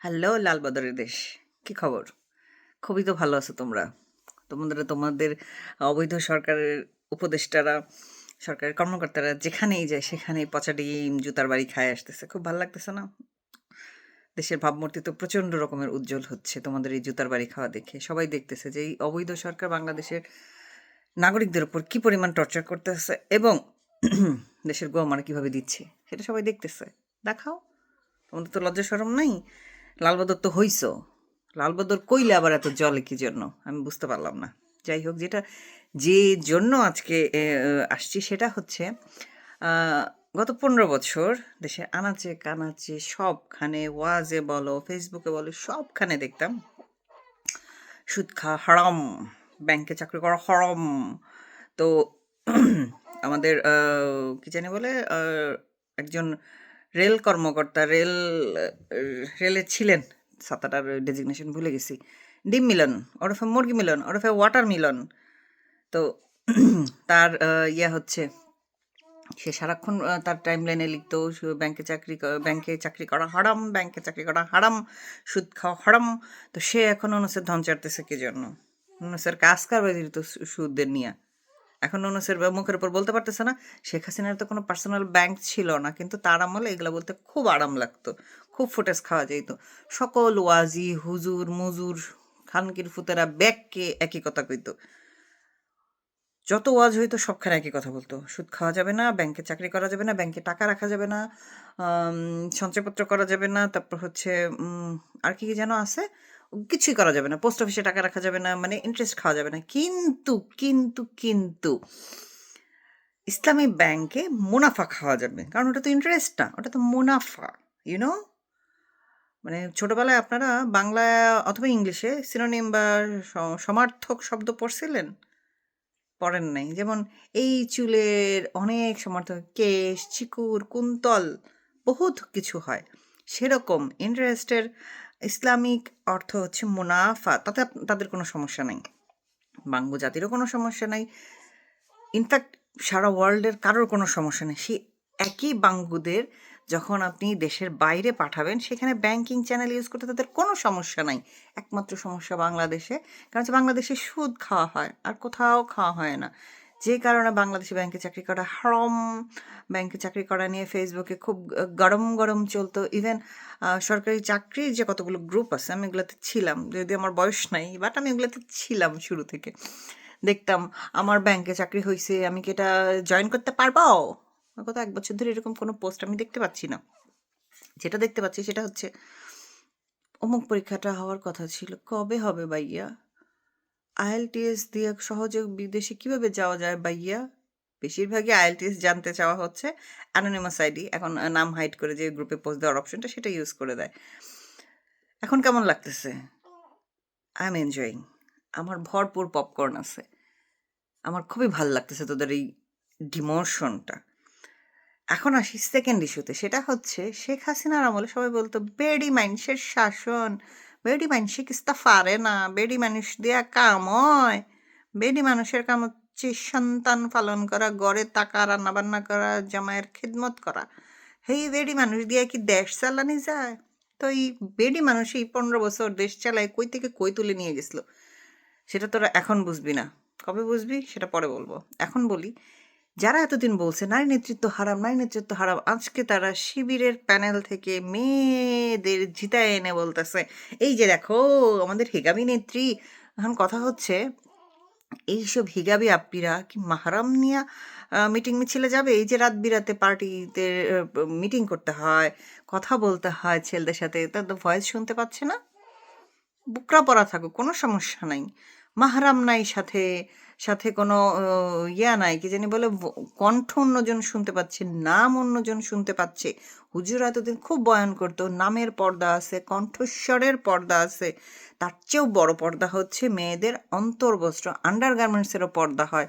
Hello, লালবাদরের দেশ। কি খবর? খুবই তো ভালো আছো তোমরা। তোমাদের তোমাদের অবৈধ সরকারের উপদেষ্টারা, সরকারের কর্মকর্তারা যেখানেই যায়, সেখানেই পচা ডিম, জুতার বাড়ি খায় আসতেছে। খুব ভালো লাগতেছে না? দেশের ভাবমূর্তি তো প্রচণ্ড রকমের উজ্জ্বল হচ্ছে তোমাদের এই জুতার বাড়ি খাওয়া দেখে। সবাই দেখতেছে যে এই অবৈধ সরকার বাংলাদেশের নাগরিকদের উপর কী পরিমাণ টর্চার করতেছে এবং দেশের গোয়ামারা কীভাবে দিচ্ছে, সেটা সবাই দেখতেছে। দেখাও। তোমাদের তো লজ্জা সরম নাই? লালবাদর তো হইছ। লালবাদর কইলে আবার এত জলে কি জন্য? আমি বুঝতে পারলাম না। যাই হোক, যেটা যে জন্য আজকে আসছি সেটা হচ্ছে গত পনেরো বছর দেশে আনাচে কানাচে সবখানে ওয়াজে বলো, ফেসবুকে বলো, সবখানে দেখতাম সুদ খাওয়া হারাম, ব্যাংকে চাকরি করা হরম। তো আমাদের কি জানি বলে একজন রেল কর্মকর্তা, রেল, রেলে ছিলেন সাতাটার ডেজিগনেশন ভুলে গেছি। ডিম মিলন ওরফে মুরগি মিলন ওরফে ওয়াটার মিলন। তো তার ইয়ে হচ্ছে, সে সারাক্ষণ তার টাইম লাইনে লিখতো ব্যাংকে চাকরি ব্যাংকে চাকরি করা হারাম ব্যাংকে চাকরি করা হারাম, সুদ খাওয়া হারাম। তো সে এখন অনুসের ধন চাটতেছে কি জন্য অনুসের কাজ কারবার দিত সু- সুদদের নিয়ে। এখন অনুসের মুখের উপর বলতে পারতেছে না। শেখ হাসিনার তো কোনো পার্সোনাল ব্যাংক ছিল না, কিন্তু তার আমলে এগুলো বলতে খুব আরাম লাগতো, খুব ফুটেজ খাওয়া যেত সকল ওয়াজি, হুজুর, মুজুর, খানকির ফুতেরা ব্যাগকে একই কথা কইতো। যত ওয়াজ হইতো সবখানে একই কথা বলতো। সুদ খাওয়া যাবে না, ব্যাংকে চাকরি করা যাবে না, ব্যাংকে টাকা রাখা যাবে না সঞ্চয়পত্র করা যাবে না, তারপর হচ্ছে আর কি কি যেন আছে? কিছুই করা যাবে না, পোস্ট অফিসে টাকা রাখা যাবে না মানে ইন্টারেস্ট খাওয়া যাবে না। কিন্তু কিন্তু কিন্তু ইসলামী ব্যাংকে মুনাফা খাওয়া যাবে, কারণ ওটা তো ইন্টারেস্ট না, ওটা তো মুনাফা ইউনো মানে ছোটোবেলায় আপনারা বাংলা অথবা ইংলিশে সিনোনিম বা সমার্থক শব্দ পড়ছিলেন? পড়েন নাই। যেমন এই চুলের অনেক সমার্থক, কেশ, চিকুর, কুন্তল, বহুত কিছু হয়। সেরকম ইন্টারেস্টের ইসলামিক অর্থ হচ্ছে মুনাফা। তাতে তাদের কোনো সমস্যা নাই। বাঙ্গু জাতিরও কোনো সমস্যা নাই। ইনফ্যাক্ট সারা ওয়ার্ল্ডের কারোর কোনো সমস্যা নেই। সেই একই বাঙ্গুদের যখন আপনি দেশের বাইরে পাঠাবেন, সেখানে ব্যাংকিং চ্যানেল ইউজ করতে তাদের কোনো সমস্যা নাই। একমাত্র সমস্যা বাংলাদেশে। কারণ হচ্ছে বাংলাদেশে সুদ খাওয়া হয়, আর কোথাও খাওয়া হয় না। যে কারণে বাংলাদেশে ব্যাংকে চাকরি করা হরম। ব্যাংকে চাকরি করা নিয়ে ফেসবুকে খুব গরম গরম চলতো। ইভেন সরকারি চাকরির যে কতগুলো গ্রুপ আছে, আমি এগুলোতে ছিলাম। যদি আমার বয়স নাই বাট আমি এগুলোতে ছিলাম শুরু থেকে। দেখতাম, আমার ব্যাংকে চাকরি হয়েছে আমি কি এটা জয়েন করতে পারব? গত এক বছর ধরে এরকম কোনো পোস্ট আমি দেখতে পাচ্ছি না। যেটা দেখতে পাচ্ছি সেটা হচ্ছে, অমুক পরীক্ষাটা হওয়ার কথা ছিল, কবে হবে ভাইয়া? আইএলটিএস দিয়ে সহজে বিদেশে কীভাবে যাওয়া যায় ভাইয়া? বেশিরভাগই আইএলটিএস জানতে চাওয়া হচ্ছে। অ্যানোনিমাস আইডি এখন নাম হাইড করে যে গ্রুপে পোস্ট দেওয়ার অপশনটা সেটা ইউজ করে দেয়। এখন কেমন লাগতেছে? আই এম এনজয়িং আমার ভরপুর পপকর্ন আছে। আমার খুবই ভালো লাগতেছে তোদের এই ডিমোশনটা এখন আসি সেকেন্ড ইস্যুতে সেটা হচ্ছে শেখ হাসিনার আমলে সবাই বলতো, বেডি মানুষের শাসন। বেডি মানুষে কিস্তা পারে না। বেডি মানুষ দেয়া কাম হয়। বেডি মানুষের কাম হচ্ছে সন্তান পালন করা গড়ে টাকা রান্না বান্না করা, জামাইয়ের খিদমত করা। হেই, বেডি মানুষ দিয়ে কি দেশ চালানি যায়? তো এই বেডি মানুষ এই পনেরো বছর দেশ চালায় কই থেকে কই তুলে নিয়ে গেছিল সেটা তোরা এখন বুঝবি না। কবে বুঝবি? সেটা পরে বলব। এখন বলি যারা এতদিন বলছে, নারী নেতৃত্ব হারাম, নারী নেতৃত্ব হারাম আজকে তারা শিবিরের প্যানেল থেকে মেয়েদের জিতায় এনে বলতেছে। এই যে দেখো, আমাদের হিগাবি নেত্রী, এখন কথা হচ্ছে, এইসব হিগাবি আপ্পিরা কি মাহারাম নিয়া মিটিং মিছিলে যাবে? এই যে রাত বিরাতে পার্টিতে মিটিং করতে হয়, কথা বলতে হয় ছেলেদের সাথে, তাদের ভয়েস শুনতে পাচ্ছে না। বুকরা পরা থাকুক, কোনো সমস্যা নাই। মাহারাম নাই সাথে সাথে কোনো ইয়া নাই, কি জানি বলে কণ্ঠ অন্যজন শুনতে পাচ্ছে, নাম অন্যজন শুনতে পাচ্ছে। হুজুর এতদিন খুব বয়ান করতো, নামের পর্দা আছে, কণ্ঠস্বরের পর্দা আছে, তার চেয়েও বড় পর্দা হচ্ছে মেয়েদের অন্তর্বস্ত্র আন্ডার গার্মেন্টসেরও পর্দা হয়।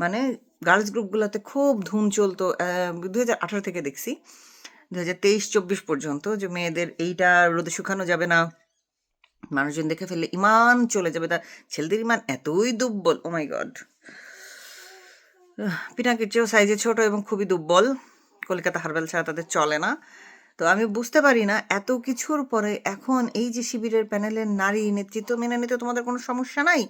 মানে গার্লস গ্রুপগুলোতে খুব ধুম চলতো দু হাজার আঠারো থেকে দেখছি। দু হাজার তেইশ, চব্বিশ পর্যন্ত যে মেয়েদের এইটা রোদে শুকানো যাবে না। মানুষজন দেখে ফেললে ইমান চলে যাবে। তা ছেলেদের ইমান এতই দুর্বল ও মাই গড পিনাকির চেয়েও সাইজে ছোট এবং খুবই দুর্বল। কলকাতা হারবেল ছাড়া তাদের চলে না। তো আমি বুঝতে পারি না এত কিছুর পরে এখন এই যে শিবিরের প্যানেলের নারী নেতৃত্ব মেনে নিতে তোমাদের কোনো সমস্যা নাই?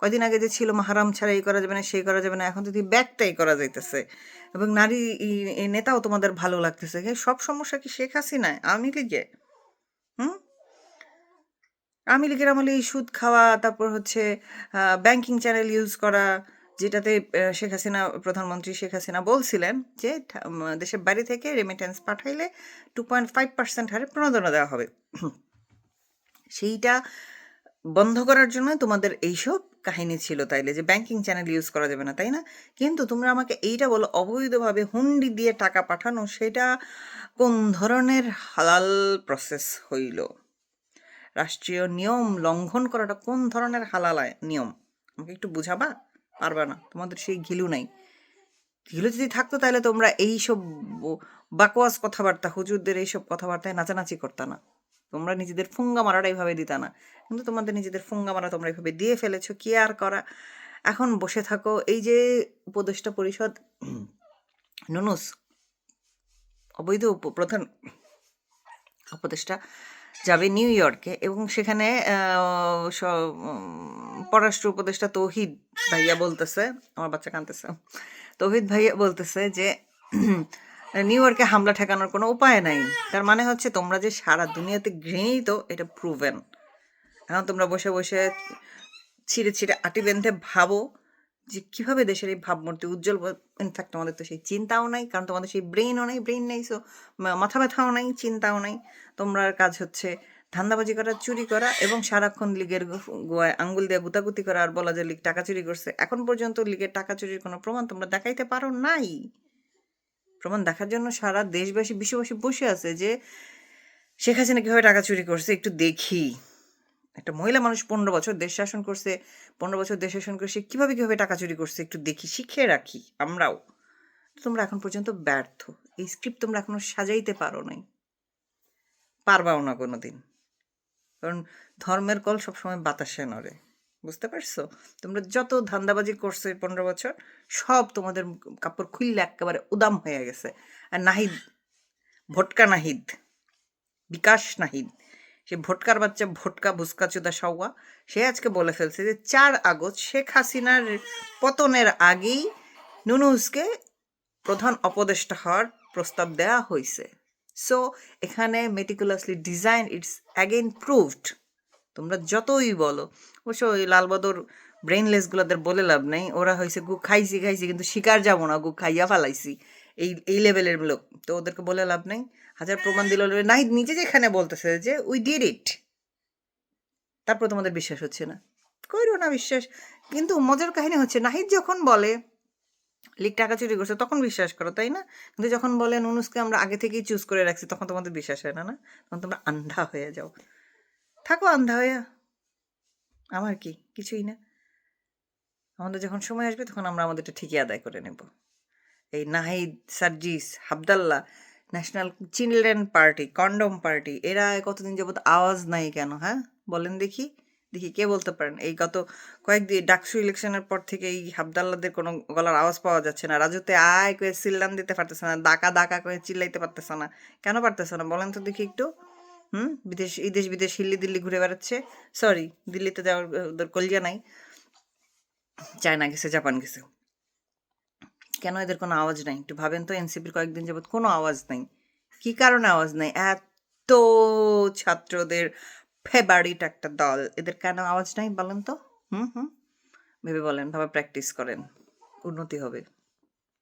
কয়দিন আগে যে ছিল মাহারাম ছাড়া এই করা যাবে না, সেই করা যাবে না, এখন যদি ব্যাগটাই করা যাইতেছে। এবং নারী নেতাও তোমাদের ভালো লাগতেছে। সব সমস্যা কি শেখ হাসিনায়? আওয়ামী লীগে হুম? আওয়ামী লীগের আমলে এই সুদ খাওয়া, তারপর হচ্ছে ব্যাংকিং চ্যানেল ইউজ করা, যেটাতে শেখ হাসিনা, প্রধানমন্ত্রী শেখ হাসিনা বলছিলেন যে দেশের বাইরে থেকে রেমিটেন্স পাঠাইলে টু পয়েন্ট ফাইভ পার্সেন্ট হারে প্রণোদনা দেওয়া হবে। সেইটা বন্ধ করার জন্য তোমাদের এইসব কাহিনী ছিল তাইলে, যে ব্যাংকিং চ্যানেল ইউজ করা যাবে না, তাই না? কিন্তু তোমরা আমাকে এইটা বলো, অবৈধভাবে হুন্ডি দিয়ে টাকা পাঠানো, সেটা কোন ধরনের হালাল প্রসেস হইল? রাষ্ট্রীয় নিয়ম লঙ্ঘন করাটা কোন ধরনের হালালায় নিয়ম? আমাকে একটু বুঝাবা? পারবা না? তোমাদের সেই ঘিলু নাই। ঘিলু যদি থাকতো তাহলে তোমরা এইসব ব- বাকওয়াজ কথাবার্তা, হুজুরদের এইসব কথাবার্তায় নাচানাচি করতা না। তোমরা নিজেদের ফুঙ্গা মারাটা এইভাবে দিতা না। কিন্তু তোমাদের নিজেদের ফুঙ্গা মারা তোমরা এইভাবে দিয়ে ফেলেছো, কি আর করা? এখন বসে থাকো। এই যে উপদেষ্টা পরিষদ, নুনুস, অবৈধ প্রধান উপদেষ্টা যাবে নিউ ইয়র্কে এবং সেখানে পররাষ্ট্র উপদেষ্টা তৌহিদ ভাইয়া বলতেছে, আমার বাচ্চা কাঁদতেছে। তৌহিদ ভাইয়া বলতেছে যে, নিউ ইয়র্কে হামলা ঠেকানোর কোনো উপায় নাই। তার মানে হচ্ছে তোমরা যে সারা দুনিয়াতে ঘৃণিত, এটা প্রুভেন এখন তোমরা বসে বসে ছিঁড়ে ছিঁড়ে আটি বেঁধে ভাবো যে কীভাবে দেশের এই ভাবমূর্তি উজ্জ্বল ইনফ্যাক্ট আমাদের তো সেই চিন্তাও নাই, কারণ তোমাদের সেই ব্রেইনও নাই ব্রেইন নেই সো মাথা ব্যথাও নাই, চিন্তাও নাই। তোমরা কাজ হচ্ছে ধান্দাবাজি করা, চুরি করা এবং সারাক্ষণ লিগের গোয়ায় আঙ্গুল দিয়ে গুতাগুতি করা, আর বলা যে লিগ টাকা চুরি করছে। এখন পর্যন্ত লিগের টাকা চুরির কোনো প্রমাণ তোমরা দেখাইতে পারো নাই। প্রমাণ দেখার জন্য সারা দেশবাসী বিশ্ববাসী বসে আছে যে শেখ হাসিনা কীভাবে টাকা চুরি করছে, একটু দেখি। একটা মহিলা মানুষ পনেরো বছর দেশ শাসন করছে, পনেরো বছর দেশ শাসন করে সে কীভাবে কীভাবে টাকা চুরি করছে একটু দেখি, শিখে রাখি, আমরাও। তোমরা এখন পর্যন্ত ব্যর্থ। এই স্ক্রিপ্ট তোমরা এখনও সাজাইতে পারো নাই। পারবাও না কোনো দিন কারণ ধর্মের কল সবসময় বাতাসে নড়ে। বুঝতে পারছ? তোমরা যত ধান্দাবাজি করছ এই পনেরো বছর, সব তোমাদের কাপড় খুললে একেবারে উদাম হয়ে গেছে। আর নাহিদ, ভটকা নাহিদ, বিকাশ নাহিদ সে ভোটকার বাচ্চা ভোটকা ভুসকা চুদা সাওয়া সে আজকে বলে ফেলছে যে চার আগস্ট শেখ হাসিনার পতনের আগেই নুনুসকে প্রধান অপদেষ্টা হওয়ার প্রস্তাব দেওয়া হয়েছে সো এখানে meticulously design it's again proved তোমরা যতই বলো, অবশ্য ওই লালবদর ব্রেইনলেসগুলোদের বলে লাভ নাই, ওরা হয়েছে গু খাইছি খাইছি, কিন্তু শিকার যাব না, গু খাইয়া ফালাইছি। এই এই লেভেলের লোক। তো ওদেরকে বলে লাভ নাই। হাজার প্রমাণ দিল নাই নিজে যেখানে বলতেছে যে উই ডিড ইট তারপর তোমাদের বিশ্বাস হচ্ছে না। কইরো না বিশ্বাস। কিন্তু মজার কাহিনী হচ্ছে, নাহিদ যখন বলে, লিক টাকা চুরি করছে, তখন বিশ্বাস করো, তাই না? কিন্তু যখন বলে, নুনুসকে আমরা আগে থেকেই চুজ করে রাখছি, তখন তোমাদের বিশ্বাস হয় না না? তখন তোমরা আন্ধা হয়ে যাও। থাকো আন্ধা হয়ে। আমার কি? কিছুই না। আমাদের যখন সময় আসবে, তখন আমরা আমাদেরটা ঠিকই আদায় করে নেব। এই Nahid, Sarjis Abdullah national children party, condom party, এরা কতদিন যাবত আওয়াজ নাই কেন হ্যাঁ? বলেন দেখি দেখি কে বলতে পারেন? এই গত কয়েকদিন ডাকসু ইলেকশনের পর থেকে এই হাবদাল্লাদের কোনো গলার আওয়াজ পাওয়া যাচ্ছে না। রাজুতে আয় করে সিল্লান দিতে পারতেছে না, দাকা দাকা করে চিল্লাইতে পারতেছে না। কেন পারতেছে না, বলেন তো দেখি একটু। হুম? বিদেশ, এই দেশ বিদেশ হিল্লি দিল্লি ঘুরে বেড়াচ্ছে। সরি, দিল্লিতে যাওয়ার, ওদের কলিয়া নাই। চায়না গেছে, জাপান গেছে। কেন এদের কোনো আওয়াজ নাই? একটু ভাবেন তো, এনসিপির কয়েকদিন যাবৎ কোনো আওয়াজ নাই। কি কারণে আওয়াজ নাই? এত ছাত্রদের ফেভারিট একটা দল, এদের কেন আওয়াজ নাই বলেন তো? হুম হুম। ভেবে বলেন, ভাবে প্র্যাকটিস করেন। উন্নতি হবে।